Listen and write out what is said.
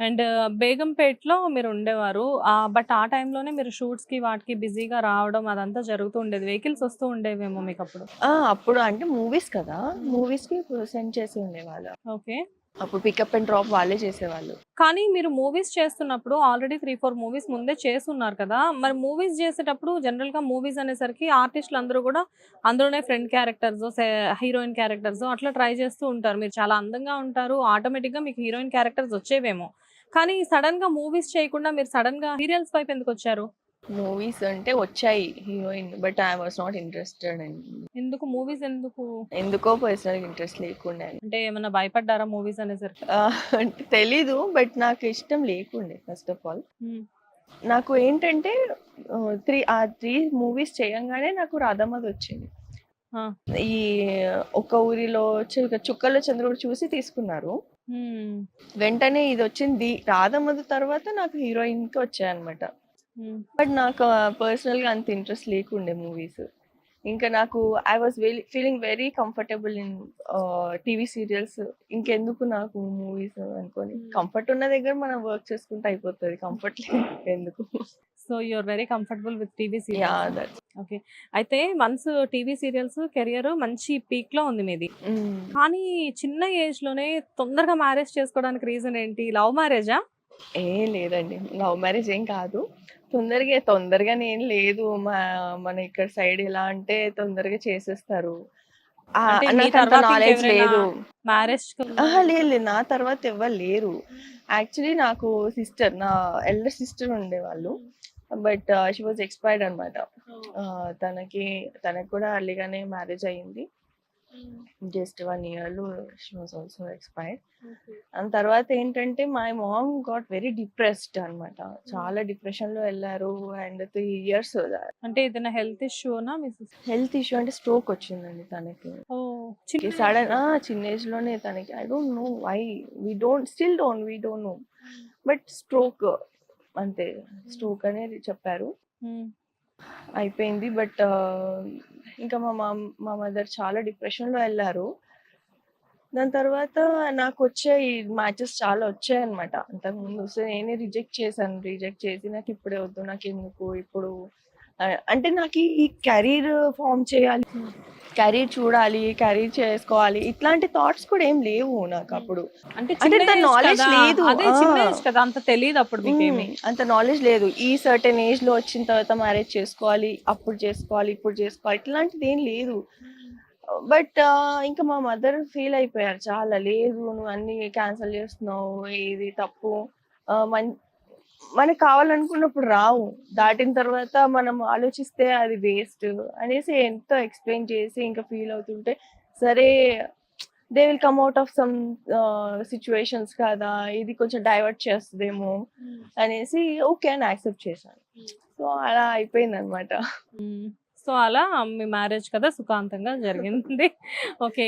And బేగంపేటలో మీరు ఉండేవారు. But ఆ టైంలోనే మీరు షూట్స్కి వాటికి బిజీగా రావడం అదంతా జరుగుతూ ఉండేది. వెహికల్స్ వస్తూ ఉండేవేమో మీకు అప్పుడు అప్పుడు అంటే మూవీస్ కదా. మూవీస్కి సెండ్ చేసి ఉండేవాళ్ళు. ఓకే. అప్పుడు పికప్ అండ్ డ్రాప్ వాళ్ళే చేసేవాళ్ళు. కానీ మీరు మూవీస్ చేస్తున్నప్పుడు ఆల్రెడీ త్రీ ఫోర్ మూవీస్ ముందే చేస్తున్నారు కదా? మరి మూవీస్ చేసేటప్పుడు జనరల్గా మూవీస్ అనేసరికి ఆర్టిస్టులు అందరూ కూడా అందులోనే ఫ్రెండ్ క్యారెక్టర్స్ హీరోయిన్ క్యారెక్టర్స్ అట్లా ట్రై చేస్తూ ఉంటారు. మీరు చాలా అందంగా ఉంటారు ఆటోమేటిక్గా మీకు హీరోయిన్ క్యారెక్టర్స్ వచ్చేవేమో. కానీ సడన్గా మూవీస్ చేయకుండా మీరు సడన్గా సీరియల్స్ వైపు ఎందుకు వచ్చారు? మూవీస్ అంటే వచ్చాయి heroine but I was not interested and ఎందుకు? మూవీస్ ఎందుకు? ఎందుకో పర్సనల్ ఇంట్రెస్ట్ లేకుండే. అంటే ఏమైనా భయపడ్డారా మూవీస్ అనేసరికి? అంటే తెలీదు బట్ నాకు ఇష్టం లేకుండే ఫస్ట్ ఆఫ్ ఆల్ నాకు ఏంటంటే త్రీ ఆ త్రీ మూవీస్ చేయంగానే నాకు రాధమ్మది వచ్చింది. ఈ ఒక ఊరిలో చుక్క- చుక్కల చంద్రుడు చూసి తీసుకున్నారు. Hmm. వెంటనే ఇది వచ్చింది రాధమ్మది తర్వాత నాకు హీరోయిన్కి వచ్చాయన్నమాట. బట్ నాకు పర్సనల్గా అంత ఇంట్రెస్ట్ లేకుండే మూవీస్. ఇంకా నాకు I was very feeling very comfortable in TV serials. ఇంకెందుకు నాకు మూవీస్ అనుకొని. Hmm. కంఫర్ట్ ఉన్న దగ్గర మనం వర్క్ చేసుకుంటే అయిపోతుంది. కంఫర్ట్ ఎందుకు? So you are very comfortable with TV that okay అయితే వన్స్ టీవీ సీరియల్స్ కెరియర్ మంచి పీక్లో ఉంది మీది. కానీ చిన్న ఏజ్లోనే తొందరగా మ్యారేజ్ చేసుకోవడానికి రీజన్ ఏంటి? లవ్ మ్యారేజా ఏ లేదండి. లవ్ మ్యారేజ్ ఏం కాదు. తొందరగా తొందరగా ఏం లేదు. మా మన ఇక్కడ సైడ్ ఎలా అంటే తొందరగా చేసేస్తారు. ఆ, అంటే మీ నాకు అంత తర్వాత నాలెడ్జ్ ఇంకెవరైనా లేదు. మ్యారేజ్ ఆహా, లేదు లేదు. నా తర్వాత ఎవ్వరు లేరు. యాక్చువల్లీ నాకు సిస్టర్ నా ఎల్డర్ సిస్టర్ ఉండేవాళ్ళు. బట్ షీ వాజ్ ఎక్స్పైర్డ్ అనమాట తనకి తనకి కూడా అర్లీగానే మ్యారేజ్ అయ్యింది జస్ట్ వన్ ఇయర్లో షీ వాజ్ ఆల్సో ఎక్స్పైర్డ్ దాని తర్వాత ఏంటంటే my mom got very depressed అన్నమాట. చాలా డిప్రెషన్లో వెళ్ళారు అండ్ త్రీ ఇయర్స్ అంటే ఏదైనా హెల్త్ ఇష్యూనా హెల్త్ ఇష్యూ అంటే స్ట్రోక్ వచ్చిందండి తనకి. సడన్ చిన్న ఏజ్లోనే తనకి. I don't know why we don't still don't we don't know but stroke అంతే. స్ట్రోక్ అనేది చెప్పారు. Hmm. అయిపోయింది. బట్ ఇంకా మా మామ్ మా మదర్ చాలా డిప్రెషన్లో వెళ్ళారు దాని తర్వాత నాకు వచ్చే ఈ మ్యాచెస్ చాలా వచ్చాయి అనమాట అంతకుముందు సో నేనే రిజెక్ట్ చేశాను. రిజెక్ట్ చేసి నాకు ఇప్పుడే వద్దు నాకు ఎందుకు ఇప్పుడు అంటే నాకు ఈ కెరీర్ ఫామ్ చేయాలి. కెరీర్ చూడాలి కెరీర్ చేసుకోవాలి. ఇట్లాంటి థాట్స్ కూడా ఏం లేవు నాకు అప్పుడు. అంటే కదా. లేదు. కదా. అంత తెలియదు అప్పుడు. అంత నాలెడ్జ్ లేదు. ఈ సర్టెన్ ఏజ్లో వచ్చిన తర్వాత మ్యారేజ్ చేసుకోవాలి అప్పుడు చేసుకోవాలి ఇప్పుడు చేసుకోవాలి. ఇట్లాంటిది ఏం లేదు. బట్ ఇంకా మా మదర్ ఫీల్ అయిపోయారు. చాలా లేదు నువ్వు అన్ని క్యాన్సిల్ చేస్తున్నావు ఇది తప్పు. మనకు కావాలనుకున్నప్పుడు రావు. దాటిన తర్వాత మనం ఆలోచిస్తే అది వేస్ట్ అనేసి ఎంతో ఎక్స్ప్లెయిన్ చేసి ఇంకా ఫీల్ అవుతుంటే సరే they will come out of some situations కదా ఇది కొంచెం డైవర్ట్ చేస్తుందేమో అనేసి ఓకే అని యాక్సెప్ట్ చేశాను. సో అలా అయిపోయింది అనమాట సో అలా మీ మ్యారేజ్ కదా సుఖాంతంగా జరిగింది. ఓకే